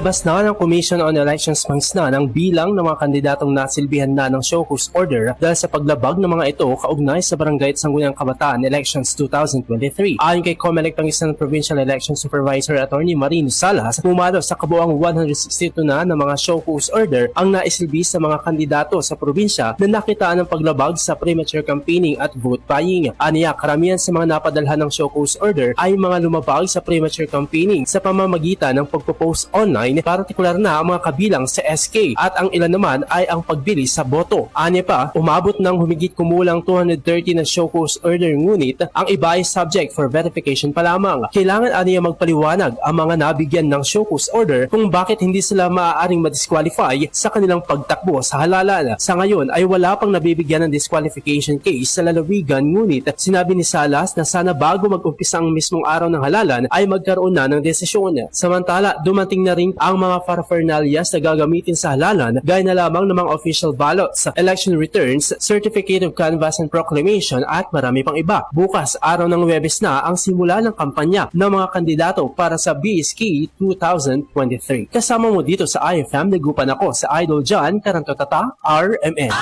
Labas na ng Commission on Elections months na ng bilang ng mga kandidatong nasilbihan na ng show cause order dahil sa paglabag ng mga ito kaugnay sa Barangay Sangguniang Kabataan Elections 2023. Ayon kay COMELEC Pangisan Provincial Election Supervisor Attorney Marino Salas, pumalo sa kabuang 162 na ng mga show cause order ang naisilbi sa mga kandidato sa probinsya na nakitaan ng paglabag sa premature campaigning at vote buying. Aniya, karamihan sa mga napadalhan ng show cause order ay mga lumabag sa premature campaigning sa pamamagitan ng pagpo-post online, partikular na ang mga kabilang sa SK at ang ilan naman ay ang pagbili sa boto. Aniya pa, umabot ng humigit kumulang 230 na show cause order ngunit ang iba ay subject for verification pa lamang. Kailangan aniya magpaliwanag ang mga nabigyan ng show cause order kung bakit hindi sila maaaring ma-disqualify sa kanilang pagtakbo sa halalan. Sa ngayon ay wala pang nabibigyan ng disqualification case sa lalawigan ngunit sinabi ni Salas na sana bago mag-umpisa ang mismong araw ng halalan ay magkaroon na ng desisyon. Samantala, dumating na rin ang mga paraphernalias na gagamitin sa halalan gaya na lamang ng mga official ballots, election returns, certificate of canvass and proclamation at marami pang iba. Bukas, araw ng Webes na ang simula ng kampanya ng mga kandidato para sa BSK 2023. Kasama mo dito sa IFM, nagupan ako sa Idol John Karantotata, RMN.